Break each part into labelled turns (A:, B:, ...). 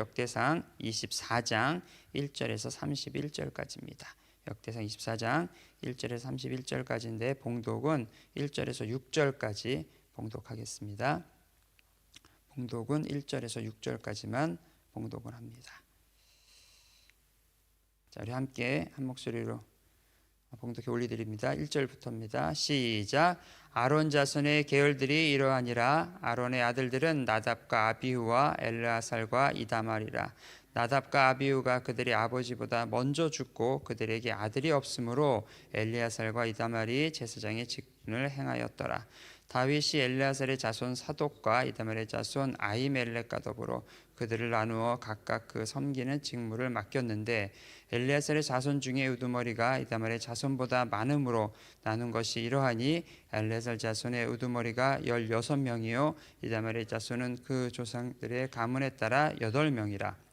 A: 역대상 24장 1절에서 31절까지입니다. 역대상 24장 1절에서 31절까지인데 봉독은 1절에서 6절까지 봉독하겠습니다. 봉독은 1절에서 6절까지만 봉독을 합니다. 자, 우리 함께 한 목소리로 봉독해 올리드립니다. 1절부터입니다. 시작. 아론 자손의 계열들이 이러하니라. 아론의 아들들은 나답과 아비후와 엘르아살과 이다말이라. 나답과 아비후가 그들의 아버지보다 먼저 죽고 그들에게 아들이 없으므로 엘리아살과 이다말이 제사장의 직분을 행하였더라. 다윗이 엘리아살의 자손 사독과 이다말의 자손 아이멜렉과 더불어 그들을 나누어 각각 그 섬기는 직무를 맡겼는데 엘리아살의 자손 중에 우두머리가 이다말의 자손보다 많음으로 나눈 것이 이러하니 엘리아살 자손의 우두머리가 열여섯 명이요 이다말의 자손은 그 조상들의 가문에 따라 여덟 명이라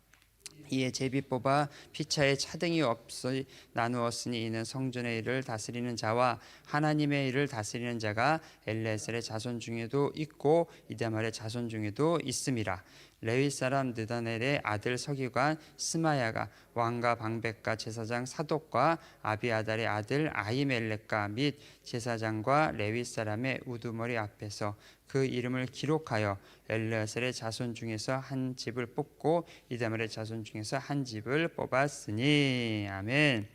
A: 이에 제비 뽑아 피차에 차등이 없어 나누었으니 이는 성전의 일을 다스리는 자와 하나님의 일을 다스리는 자가 엘레셀의 자손 중에도 있고 이다말의 자손 중에도 있음이라 레위 사람 느다넬의 아들 서기관 스마야가 왕과 방백과 제사장 사독과 아비아달의 아들 아히멜렉과 및 제사장과 레위 사람의 우두머리 앞에서 그 이름을 기록하여 엘르아셀의 자손 중에서 한 집을 뽑고 이다말의 자손 중에서 한 집을 뽑았으니 아멘.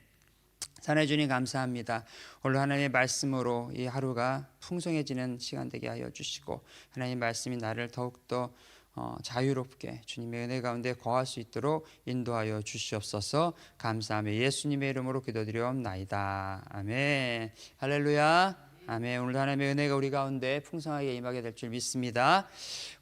A: 사랑해 주님 감사합니다. 오늘 하나님의 말씀으로 이 하루가 풍성해지는 시간 되게 하여 주시고 하나님의 말씀이 나를 더욱더 어, 자유롭게 주님의 은혜 가운데 거할 수 있도록 인도하여 주시옵소서 감사하며 예수님의 이름으로 기도드리옵나이다. 아멘. 할렐루야. 아멘. 오늘 하나님의 은혜가 우리 가운데 풍성하게 임하게 될 줄 믿습니다.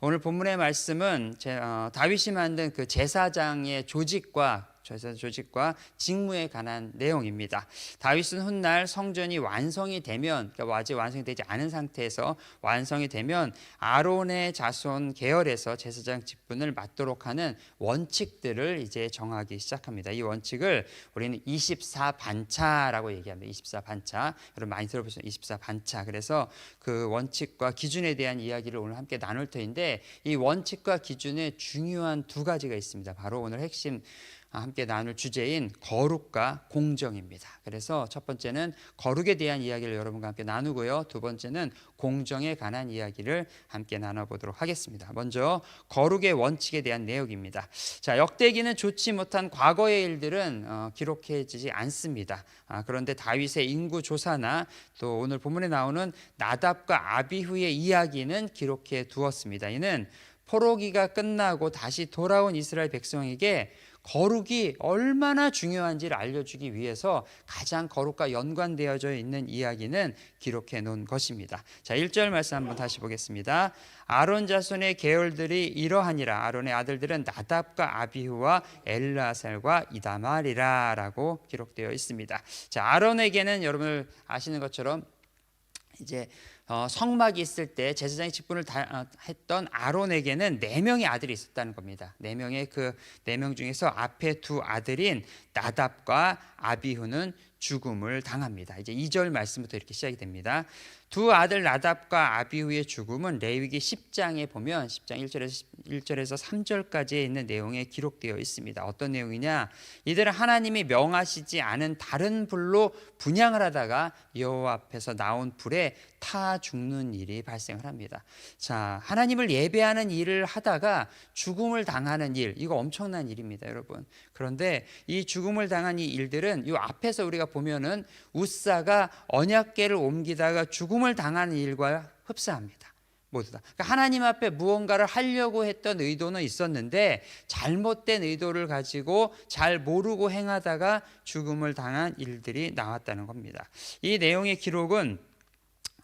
A: 오늘 본문의 말씀은 제, 어, 다윗이 만든 그 제사장의 조직과 제사 조직과 직무에 관한 내용입니다. 다윗은 훗날 성전이 완성이 되면 그러니까 아직 완성이 되지 않은 상태에서 완성이 되면 아론의 자손 계열에서 제사장 직분을 맡도록 하는 원칙들을 이제 정하기 시작합니다. 이 원칙을 우리는 24 반차라고 얘기합니다. 24 반차. 여러분 많이 들어보셨죠? 24 반차. 그래서 그 원칙과 기준에 대한 이야기를 오늘 함께 나눌 터인데 이 원칙과 기준에 중요한 두 가지가 있습니다. 바로 오늘 핵심 함께 나눌 주제인 거룩과 공정입니다. 그래서 첫 번째는 거룩에 대한 이야기를 여러분과 함께 나누고요. 두 번째는 공정에 관한 이야기를 함께 나눠보도록 하겠습니다. 먼저 거룩의 원칙에 대한 내용입니다. 자, 역대기는 좋지 못한 과거의 일들은 어, 기록해지지 않습니다. 아, 그런데 다윗의 인구 조사나 또 오늘 본문에 나오는 나답과 아비후의 이야기는 기록해 두었습니다. 이는 포로기가 끝나고 다시 돌아온 이스라엘 백성에게 거룩이 얼마나 중요한지를 알려주기 위해서 가장 거룩과 연관되어져 있는 이야기는 기록해 놓은 것입니다. 자, 1절 말씀 한번 다시 보겠습니다. 아론 자손의 계열들이 이러하니라. 아론의 아들들은 나답과 아비후와 엘라살과 이다말이라라고 기록되어 있습니다. 자, 아론에게는 여러분 아시는 것처럼 이제 어, 성막이 있을 때 제사장의 직분을 다, 어, 했던 아론에게는 네 명의 아들이 있었다는 겁니다. 네 명의 그 네 명 중에서 앞에 두 아들인 나답과 아비후는 죽음을 당합니다. 이제 2절 말씀부터 이렇게 시작이 됩니다. 두 아들 나답과 아비후의 죽음은 레위기 10장에 보면 10장 1절에서 1절에서 3절까지에 있는 내용에 기록되어 있습니다. 어떤 내용이냐? 이들은 하나님이 명하시지 않은 다른 불로 분양을 하다가 여호와 앞에서 나온 불에 타 죽는 일이 발생을 합니다. 자, 하나님을 예배하는 일을 하다가 죽음을 당하는 일, 이거 엄청난 일입니다, 여러분. 그런데 이 죽음을 당한 이 일들은 이 앞에서 우리가 보면은 우사가 언약궤를 옮기다가 죽음을 당한 일과 흡사합니다. 모두 다. 그러니까 하나님 앞에 무언가를 하려고 했던 의도는 있었는데 잘못된 의도를 가지고 잘 모르고 행하다가 죽음을 당한 일들이 나왔다는 겁니다. 이 내용의 기록은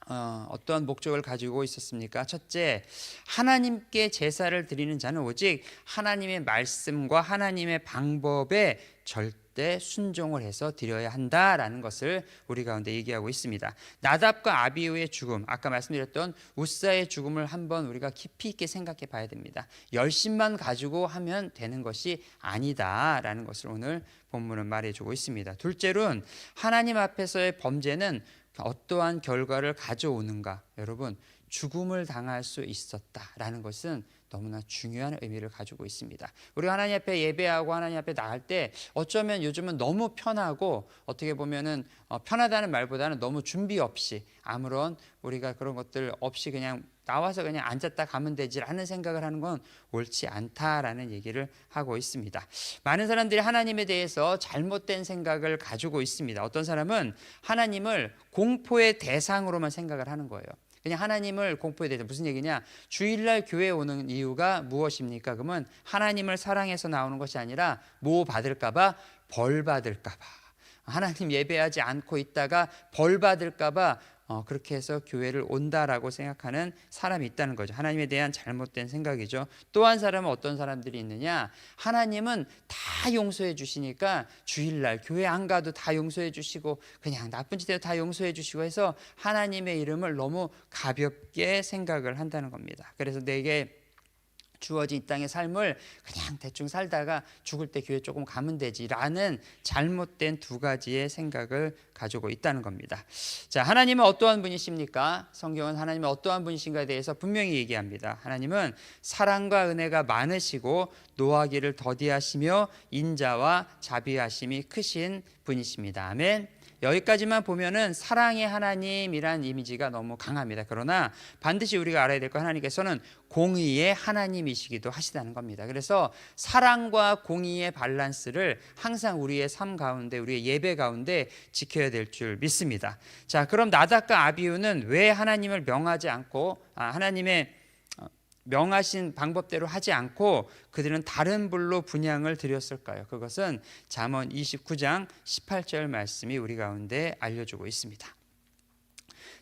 A: 어, 어떠한 목적을 가지고 있었습니까? 첫째, 하나님께 제사를 드리는 자는 오직 하나님의 말씀과 하나님의 방법에 절대 순종을 해서 드려야 한다라는 것을 우리 가운데 얘기하고 있습니다. 나답과 아비우의 죽음, 아까 말씀드렸던 우사의 죽음을 한번 우리가 깊이 있게 생각해 봐야 됩니다. 열심만 가지고 하면 되는 것이 아니다라는 것을 오늘 본문은 말해주고 있습니다. 둘째로는 하나님 앞에서의 범죄는 어떠한 결과를 가져오는가? 여러분 죽음을 당할 수 있었다라는 것은 너무나 중요한 의미를 가지고 있습니다. 우리 하나님 앞에 예배하고 하나님 앞에 나갈 때 어쩌면 요즘은 너무 편하고 어떻게 보면은 어, 편하다는 말보다는 너무 준비 없이 아무런 우리가 그런 것들 없이 그냥 나와서 그냥 앉았다 가면 되지라는 생각을 하는 건 옳지 않다라는 얘기를 하고 있습니다. 많은 사람들이 하나님에 대해서 잘못된 생각을 가지고 있습니다. 어떤 사람은 하나님을 공포의 대상으로만 생각을 하는 거예요. 그냥 하나님을 공포에 대해서 무슨 얘기냐? 주일날 교회 오는 이유가 무엇입니까? 그러면 하나님을 사랑해서 나오는 것이 아니라 뭐 받을까봐 벌 받을까봐 하나님 예배하지 않고 있다가 벌 받을까봐 어, 그렇게 해서 교회를 온다라고 생각하는 사람이 있다는 거죠. 하나님에 대한 잘못된 생각이죠. 또 한 사람은 어떤 사람들이 있느냐? 하나님은 다 용서해 주시니까 주일날 교회 안 가도 다 용서해 주시고 그냥 나쁜 짓 해도 다 용서해 주시고 해서 하나님의 이름을 너무 가볍게 생각을 한다는 겁니다. 그래서 내게 주어진 이 땅의 삶을 그냥 대충 살다가 죽을 때 교회 조금 가면 되지라는 잘못된 두 가지의 생각을 가지고 있다는 겁니다. 자, 하나님은 어떠한 분이십니까? 성경은 하나님은 어떠한 분이신가에 대해서 분명히 얘기합니다. 하나님은 사랑과 은혜가 많으시고 노하기를 더디하시며 인자와 자비하심이 크신 분이십니다. 아멘. 여기까지만 보면은 사랑의 하나님이란 이미지가 너무 강합니다. 그러나 반드시 우리가 알아야 될거 하나님께서는 공의의 하나님이시기도 하시다는 겁니다. 그래서 사랑과 공의의 밸런스를 항상 우리의 삶 가운데 우리의 예배 가운데 지켜야 될 줄 믿습니다. 자, 그럼 나답과 아비우는 왜 하나님을 명하지 않고 아, 하나님의 명하신 방법대로 하지 않고 그들은 다른 불로 분양을 드렸을까요? 그것은 잠언 29장 18절 말씀이 우리 가운데 알려주고 있습니다.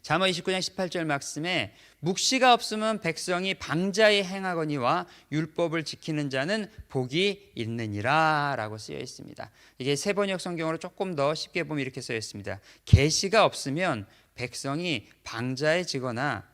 A: 잠언 29장 18절 말씀에 묵시가 없으면 백성이 방자에 행하거니와 율법을 지키는 자는 복이 있느니라라고 쓰여 있습니다. 이게 세 번역 성경으로 조금 더 쉽게 보면 이렇게 쓰여 있습니다. 계시가 없으면 백성이 방자에 지거나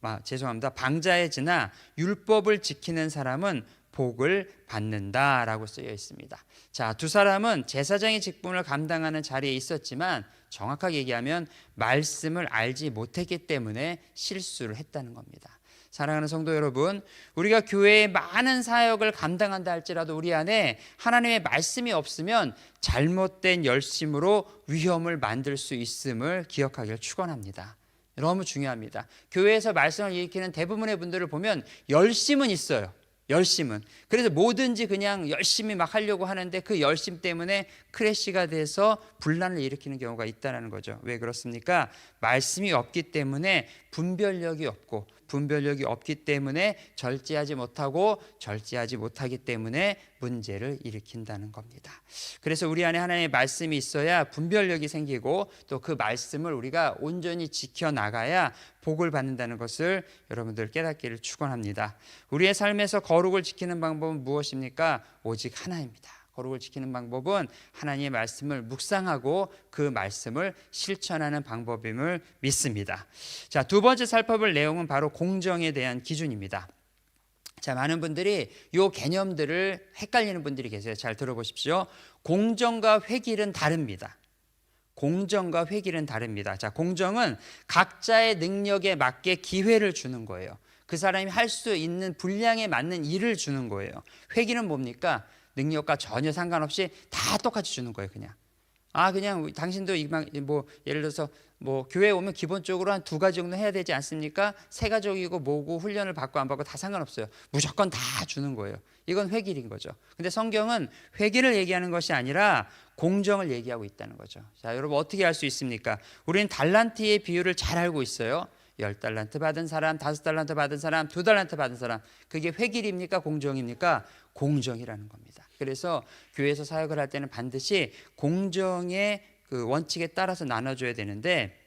A: 아, 죄송합니다. 방자에 지나 율법을 지키는 사람은 복을 받는다라고 쓰여 있습니다. 자, 두 사람은 제사장의 직분을 감당하는 자리에 있었지만 정확하게 얘기하면 말씀을 알지 못했기 때문에 실수를 했다는 겁니다. 사랑하는 성도 여러분, 우리가 교회의 많은 사역을 감당한다 할지라도 우리 안에 하나님의 말씀이 없으면 잘못된 열심으로 위험을 만들 수 있음을 기억하기를 축원합니다. 너무 중요합니다. 교회에서 말씀을 일으키는 대부분의 분들을 보면 열심은 있어요. 열심은. 그래서 뭐든지 그냥 열심히 막 하려고 하는데 그 열심 때문에 크래시가 돼서 분란을 일으키는 경우가 있다는 거죠. 왜 그렇습니까? 말씀이 없기 때문에 분별력이 없고 분별력이 없기 때문에 절제하지 못하고 절제하지 못하기 때문에 문제를 일으킨다는 겁니다. 그래서 우리 안에 하나님의 말씀이 있어야 분별력이 생기고 또 그 말씀을 우리가 온전히 지켜 나가야 복을 받는다는 것을 여러분들 깨닫기를 축원합니다. 우리의 삶에서 거룩을 지키는 방법은 무엇입니까? 오직 하나입니다. 거룩을 지키는 방법은 하나님의 말씀을 묵상하고 그 말씀을 실천하는 방법임을 믿습니다. 자, 두 번째 살펴볼 내용은 바로 공정에 대한 기준입니다. 자, 많은 분들이 요 개념들을 헷갈리는 분들이 계세요. 잘 들어보십시오. 공정과 획일은 다릅니다. 공정과 획일은 다릅니다. 자, 공정은 각자의 능력에 맞게 기회를 주는 거예요. 그 사람이 할 수 있는 분량에 맞는 일을 주는 거예요. 획일은 뭡니까? 능력과 전혀 상관없이 다 똑같이 주는 거예요, 그냥. 아, 그냥 당신도 뭐 예를 들어서 뭐 교회 오면 기본적으로 한 두 가지 정도 해야 되지 않습니까? 세 가족이고 뭐고 훈련을 받고 안 받고 다 상관없어요. 무조건 다 주는 거예요. 이건 회길인 거죠. 근데 성경은 회길을 얘기하는 것이 아니라 공정을 얘기하고 있다는 거죠. 자, 여러분 어떻게 할수 있습니까? 우리는 달란트의 비율을 잘 알고 있어요. 열 달란트 받은 사람, 다섯 달란트 받은 사람, 두 달란트 받은 사람. 그게 회길입니까? 공정입니까? 공정이라는 겁니다. 그래서 교회에서 사역을 할 때는 반드시 공정의 그 원칙에 따라서 나눠줘야 되는데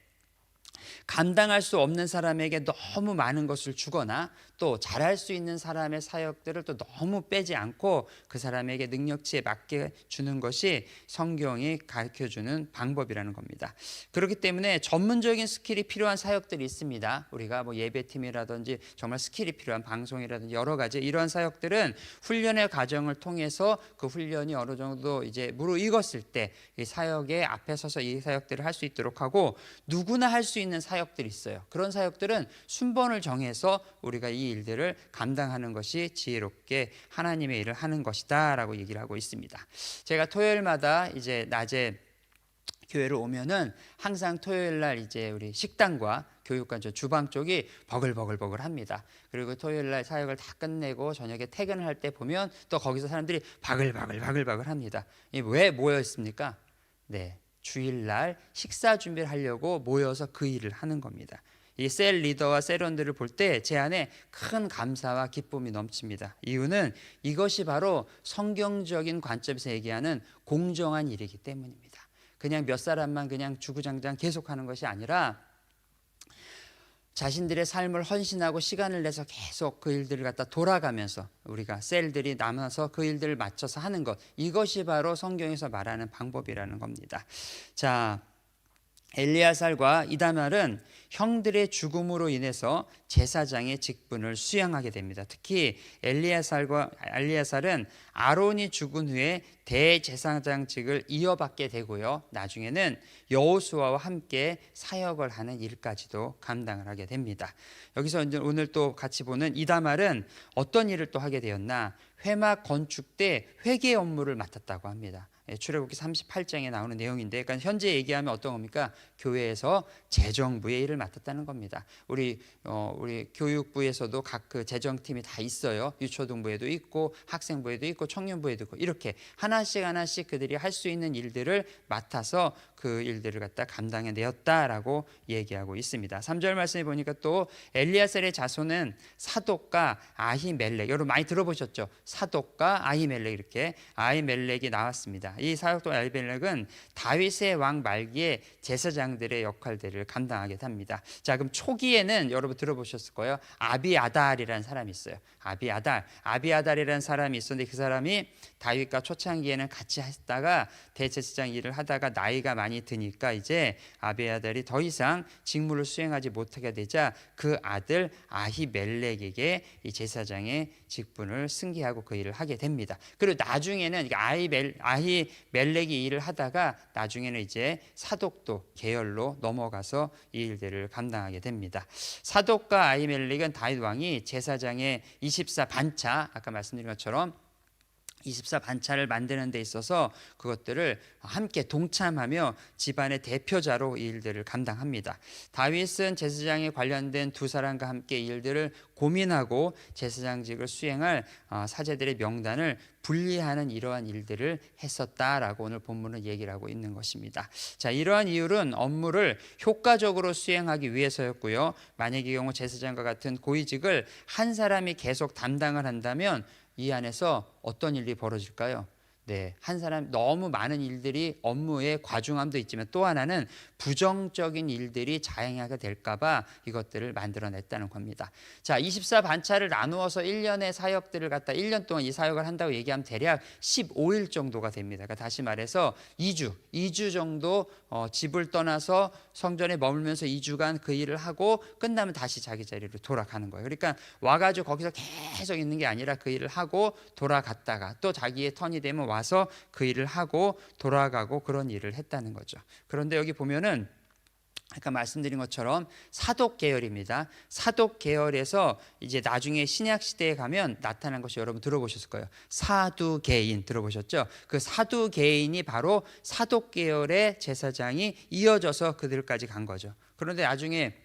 A: 감당할 수 없는 사람에게 너무 많은 것을 주거나 또 잘할 수 있는 사람의 사역들을 또 너무 빼지 않고 그 사람에게 능력치에 맞게 주는 것이 성경이 가르쳐 주는 방법이라는 겁니다. 그렇기 때문에 전문적인 스킬이 필요한 사역들이 있습니다. 우리가 뭐 예배팀이라든지 정말 스킬이 필요한 방송이라든지 여러 가지 이러한 사역들은 훈련의 과정을 통해서 그 훈련이 어느 정도 이제 무르익었을 때 이 사역의 앞에 서서 이 사역들을 할 수 있도록 하고 누구나 할 수 있는 사역들이 있어요. 그런 사역들은 순번을 정해서 우리가 이 일들을 감당하는 것이 지혜롭게 하나님의 일을 하는 것이다라고 얘기를 하고 있습니다. 제가 토요일마다 이제 낮에 교회를 오면은 항상 토요일 날 이제 우리 식당과 교육관 저 주방 쪽이 버글버글버글 합니다. 그리고 토요일 날 사역을 다 끝내고 저녁에 퇴근을 할 때 보면 또 거기서 사람들이 바글바글바글바글 합니다. 이왜 모여 있습니까? 네. 주일날 식사 준비를 하려고 모여서 그 일을 하는 겁니다. 이 셀 리더와 셀원들을 볼 때 제 안에 큰 감사와 기쁨이 넘칩니다. 이유는 이것이 바로 성경적인 관점에서 얘기하는 공정한 일이기 때문입니다. 그냥 몇 사람만 그냥 주구장창 계속하는 것이 아니라 자신들의 삶을 헌신하고 시간을 내서 계속 그 일들을 갖다 돌아가면서 우리가 셀들이 남아서 그 일들을 맞춰서 하는 것 이것이 바로 성경에서 말하는 방법이라는 겁니다. 자, 엘리야살과 이다말은 형들의 죽음으로 인해서 제사장의 직분을 수행하게 됩니다. 특히 엘리야살과 엘리야살은 아론이 죽은 후에 대제사장직을 이어받게 되고요. 나중에는 여호수아와 함께 사역을 하는 일까지도 감당을 하게 됩니다. 여기서 이제 오늘 또 같이 보는 이다말은 어떤 일을 또 하게 되었나? 회막 건축 때 회계 업무를 맡았다고 합니다. 예, 출애굽기 38장에 나오는 내용인데, 그러니까 현재 얘기하면 어떤 겁니까? 교회에서 재정부의 일을 맡았다는 겁니다. 우리 어, 우리 교육부에서도 각 그 재정팀이 다 있어요. 유초등부에도 있고 학생부에도 있고 청년부에도 있고 이렇게 하나씩 하나씩 그들이 할 수 있는 일들을 맡아서 그 일들을 갖다 감당해 내었다라고 얘기하고 있습니다. 3절 말씀에 보니까 또 엘리야셀의 자손은 사독과 아히멜렉 여러분 많이 들어보셨죠? 사독과 아히멜렉 이렇게 아히멜렉이 나왔습니다. 이 사독과 아히멜렉은 다윗의 왕 말기에 제사장 들의 역할들을 감당하게 됩니다. 자, 그럼 초기에는 여러분 들어보셨을 거예요. 아비아달이라는 사람이 있어요. 아비아달, 아비아달이라는 사람이 있었는데 그 사람이 다윗과 초창기에는 같이 했다가 대제사장 일을 하다가 나이가 많이 드니까 이제 아비아달이 더 이상 직무를 수행하지 못하게 되자 그 아들 아히멜렉에게 이 제사장의 직분을 승계하고 그 일을 하게 됩니다. 그리고 나중에는 아히멜 아히멜렉이 일을 하다가 나중에는 이제 사독도 계열로 넘어가서 이 일들을 감당하게 됩니다. 사독과 아히멜렉은 다윗 왕이 제사장의 24 반차 아까 말씀드린 것처럼 24 반차를 만드는 데 있어서 그것들을 함께 동참하며 집안의 대표자로 이 일들을 감당합니다. 다윗은 제사장에 관련된 두 사람과 함께 이 일들을 고민하고 제사장직을 수행할 어, 사제들의 명단을 분리하는 이러한 일들을 했었다라고 오늘 본문은 얘기를 하고 있는 것입니다. 자, 이러한 이유는 업무를 효과적으로 수행하기 위해서였고요. 만약의 경우 제사장과 같은 고위직을 한 사람이 계속 담당을 한다면 이 안에서 어떤 일이 벌어질까요? 네, 한 사람 너무 많은 일들이 업무의 과중함도 있지만 또 하나는 부정적인 일들이 자행하게 될까봐 이것들을 만들어냈다는 겁니다. 자, 24 반차를 나누어서 1년의 사역들을 갖다 1년 동안 이 사역을 한다고 얘기하면 대략 15일 정도가 됩니다. 그러니까 다시 말해서 2주, 2주 정도 어, 집을 떠나서 성전에 머물면서 2주간 그 일을 하고 끝나면 다시 자기 자리로 돌아가는 거예요. 그러니까 와가지고 거기서 계속 있는 게 아니라 그 일을 하고 돌아갔다가 또 자기의 턴이 되면 와서 그 일을 하고 돌아가고 그런 일을 했다는 거죠. 그런데 여기 보면은 아까 말씀드린 것처럼 사독 계열입니다. 사독 계열에서 이제 나중에 신약 시대에 가면 나타난 것이 여러분 들어보셨을 거예요. 사두개인 들어보셨죠? 그 사두개인이 바로 사독 계열의 제사장이 이어져서 그들까지 간 거죠. 그런데 나중에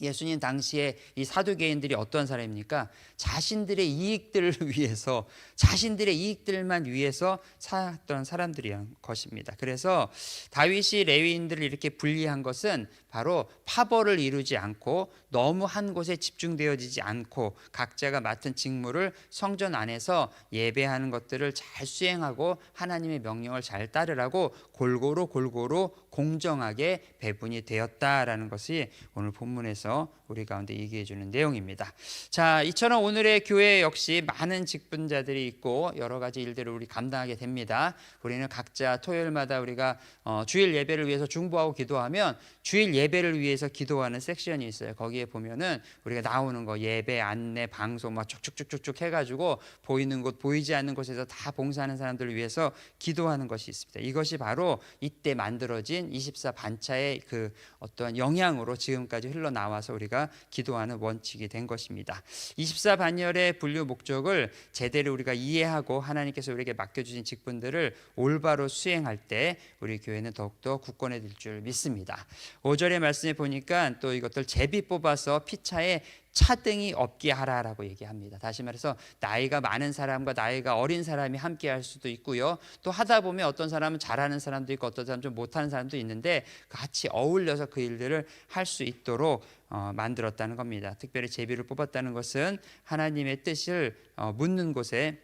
A: 예수님 당시에 이 사두개인들이 어떤 사람입니까? 자신들의 이익들을 위해서 자신들의 이익들만 위해서 살았던 사람들이란 것입니다. 그래서 다윗이 레위인들을 이렇게 분리한 것은 바로 파벌을 이루지 않고 너무 한 곳에 집중되어지지 않고 각자가 맡은 직무를 성전 안에서 예배하는 것들을 잘 수행하고 하나님의 명령을 잘 따르라고 골고루 골고루 공정하게 배분이 되었다라는 것이 오늘 본문에서 우리 가운데 얘기해 주는 내용입니다. 자, 이처럼 오늘의 교회 역시 많은 직분자들이 있고 여러 가지 일들을 우리 감당하게 됩니다. 우리는 각자 토요일마다 우리가 어, 주일 예배를 위해서 중보하고 기도하면 주일 예 배를 위해서 기도하는 섹션이 있어요. 거기에 보면은 우리가 나오는 거 예배 안내 방송 막 쭉쭉쭉쭉 해가지고 보이는 곳 보이지 않는 곳에서 다 봉사하는 사람들을 위해서 기도하는 것이 있습니다. 이것이 바로 이때 만들어진 24 반차의 그 어떠한 영향으로 지금까지 흘러 나와서 우리가 기도하는 원칙이 된 것입니다. 24 반열의 분류 목적을 제대로 우리가 이해하고 하나님께서 우리에게 맡겨주신 직분들을 올바로 수행할 때 우리 교회는 더욱더 굳건해질 줄 믿습니다. 5절 의 말씀에 보니까 또 이것들 제비 뽑아서 피차에 차등이 없게 하라라고 얘기합니다. 다시 말해서 나이가 많은 사람과 나이가 어린 사람이 함께 할 수도 있고요. 또 하다 보면 어떤 사람은 잘하는 사람도 있고 어떤 사람은 좀 못하는 사람도 있는데 같이 어울려서 그 일들을 할 수 있도록 어, 만들었다는 겁니다. 특별히 제비를 뽑았다는 것은 하나님의 뜻을 어, 묻는 곳에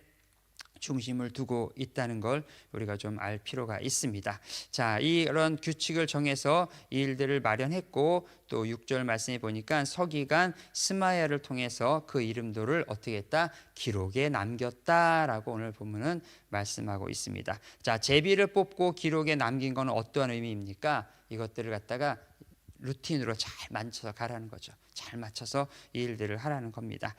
A: 중심을 두고 있다는 걸 우리가 좀 알 필요가 있습니다. 자, 이런 규칙을 정해서 이 일들을 마련했고 또 6절 말씀에 보니까 서기관 스마야를 통해서 그 이름들을 어떻게 했다? 기록에 남겼다라고 오늘 본문은 말씀하고 있습니다. 자, 제비를 뽑고 기록에 남긴 것은 어떠한 의미입니까? 이것들을 갖다가 루틴으로 잘 맞춰서 가라는 거죠. 잘 맞춰서 이 일들을 하라는 겁니다.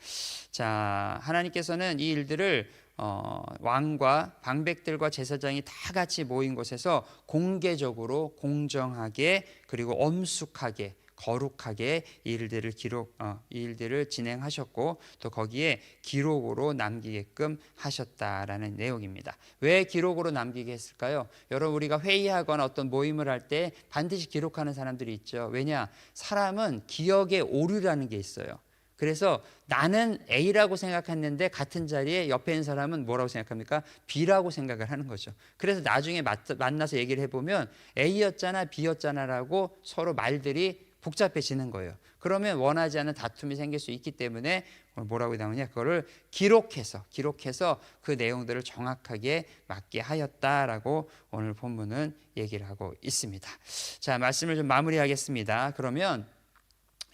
A: 자, 하나님께서는 이 일들을 어, 왕과 방백들과 제사장이 다 같이 모인 곳에서 공개적으로 공정하게 그리고 엄숙하게 거룩하게 이 일들을 기록 어, 이 일들을 진행하셨고 또 거기에 기록으로 남기게끔 하셨다라는 내용입니다. 왜 기록으로 남기게 했을까요? 여러분 우리가 회의하거나 어떤 모임을 할 때 반드시 기록하는 사람들이 있죠. 왜냐? 사람은 기억의 오류라는 게 있어요. 그래서 나는 A라고 생각했는데 같은 자리에 옆에 있는 사람은 뭐라고 생각합니까? B라고 생각을 하는 거죠. 그래서 나중에 만나서 얘기를 해보면 A였잖아, B였잖아라고 서로 말들이 복잡해지는 거예요. 그러면 원하지 않는 다툼이 생길 수 있기 때문에 뭐라고 나오냐? 그거를 기록해서 기록해서 그 내용들을 정확하게 맞게 하였다라고 오늘 본문은 얘기를 하고 있습니다. 자, 말씀을 좀 마무리하겠습니다. 그러면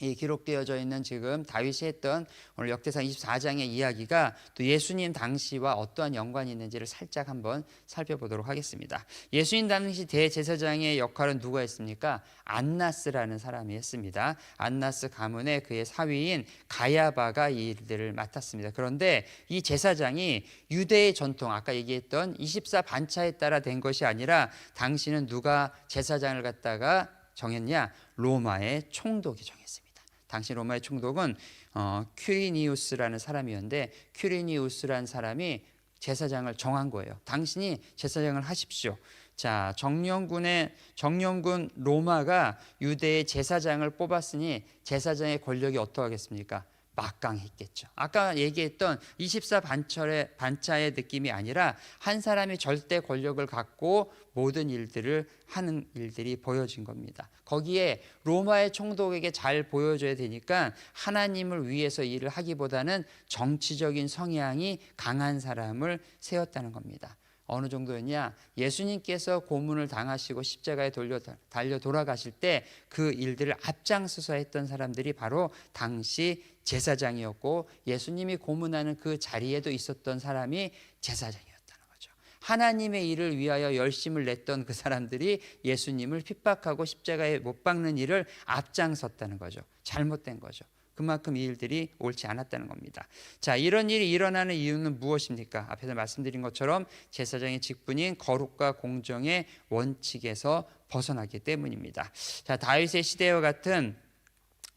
A: 이 기록되어져 있는 지금 다윗이 했던 오늘 역대상 24장의 이야기가 또 예수님 당시와 어떠한 연관이 있는지를 살짝 한번 살펴보도록 하겠습니다. 예수님 당시 대제사장의 역할은 누가 했습니까? 안나스라는 사람이 했습니다. 안나스 가문의 그의 사위인 가야바가 이 일들을 맡았습니다. 그런데 이 제사장이 유대의 전통 아까 얘기했던 24 반차에 따라 된 것이 아니라 당시는 누가 제사장을 갖다가 정했냐? 로마의 총독이 정했습니다. 당시 로마의 총독은 어, 큐리니우스라는 사람이었는데 큐리니우스라는 사람이 제사장을 정한 거예요. 당신이 제사장을 하십시오. 자, 정령군의 정령군 로마가 유대의 제사장을 뽑았으니 제사장의 권력이 어떠하겠습니까? 막강했겠죠. 아까 얘기했던 24 반철의 반차의 느낌이 아니라 한 사람이 절대 권력을 갖고 모든 일들을 하는 일들이 보여진 겁니다. 거기에 로마의 총독에게 잘 보여줘야 되니까 하나님을 위해서 일을 하기보다는 정치적인 성향이 강한 사람을 세웠다는 겁니다. 어느 정도였냐? 예수님께서 고문을 당하시고 십자가에 돌려 달려 돌아가실 때 그 일들을 앞장서서 했던 사람들이 바로 당시 제사장이었고 예수님이 고문하는 그 자리에도 있었던 사람이 제사장이었다는 거죠. 하나님의 일을 위하여 열심을 냈던 그 사람들이 예수님을 핍박하고 십자가에 못 박는 일을 앞장섰다는 거죠. 잘못된 거죠. 그만큼 이 일들이 옳지 않았다는 겁니다. 자, 이런 일이 일어나는 이유는 무엇입니까? 앞에서 말씀드린 것처럼 제사장의 직분인 거룩과 공정의 원칙에서 벗어나기 때문입니다. 자, 다윗의 시대와 같은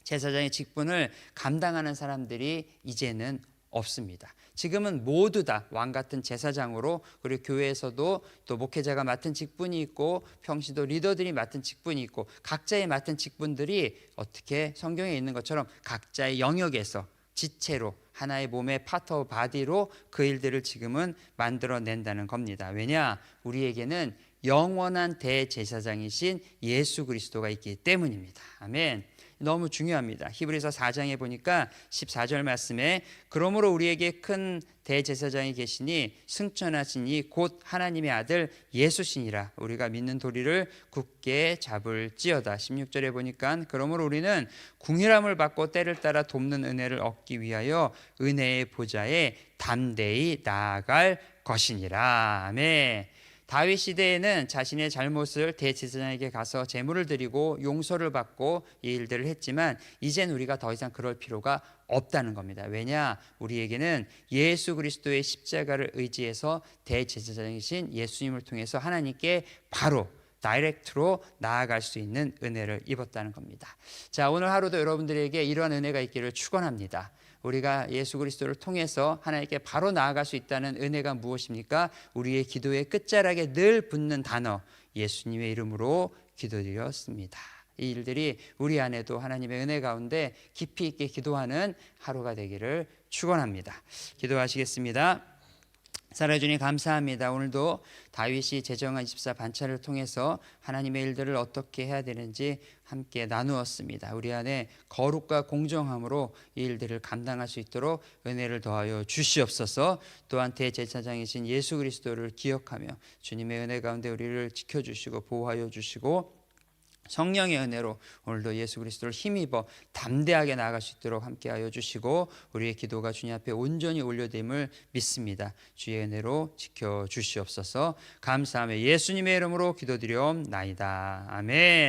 A: 제사장의 직분을 감당하는 사람들이 이제는 없습니다. 지금은 모두 다 왕 같은 제사장으로 그리고 교회에서도 또 목회자가 맡은 직분이 있고 평시도 리더들이 맡은 직분이 있고 각자의 맡은 직분들이 어떻게 성경에 있는 것처럼 각자의 영역에서 지체로 하나의 몸의 파터 바디로 그 일들을 지금은 만들어낸다는 겁니다. 왜냐? 우리에게는 영원한 대제사장이신 예수 그리스도가 있기 때문입니다. 아멘. 너무 중요합니다. 히브리서 4장에 보니까 14절 말씀에 그러므로 우리에게 큰 대제사장이 계시니 승천하시니 곧 하나님의 아들 예수시니라. 우리가 믿는 도리를 굳게 잡을지어다. 16절에 보니까 그러므로 우리는 궁일함을 받고 때를 따라 돕는 은혜를 얻기 위하여 은혜의 보좌에 담대히 나아갈 것이니라. 아멘 다윗 시대에는 자신의 잘못을 대제사장에게 가서 제물을 드리고 용서를 받고 이 일들을 했지만 이젠 우리가 더 이상 그럴 필요가 없다는 겁니다. 왜냐? 우리에게는 예수 그리스도의 십자가를 의지해서 대제사장이신 예수님을 통해서 하나님께 바로 다이렉트로 나아갈 수 있는 은혜를 입었다는 겁니다. 자, 오늘 하루도 여러분들에게 이러한 은혜가 있기를 축원합니다. 우리가 예수 그리스도를 통해서 하나님께 바로 나아갈 수 있다는 은혜가 무엇입니까? 우리의 기도의 끝자락에 늘 붙는 단어 예수님의 이름으로 기도드렸습니다. 이 일들이 우리 안에도 하나님의 은혜 가운데 깊이 있게 기도하는 하루가 되기를 축원합니다. 기도하시겠습니다. 살아주니 감사합니다. 오늘도 다윗이 제정한 24 반차를 통해서 하나님의 일들을 어떻게 해야 되는지 함께 나누었습니다. 우리 안에 거룩과 공정함으로 이 일들을 감당할 수 있도록 은혜를 더하여 주시옵소서. 또한 대제사장이신 예수 그리스도를 기억하며 주님의 은혜 가운데 우리를 지켜 주시고 보호하여 주시고 성령의 은혜로 오늘도 예수 그리스도를 힘입어 담대하게 나아갈 수 있도록 함께하여 주시고 우리의 기도가 주님 앞에 온전히 올려됨을 믿습니다. 주의 은혜로 지켜 주시옵소서. 감사하며 예수님의 이름으로 기도드리옵나이다. 아멘.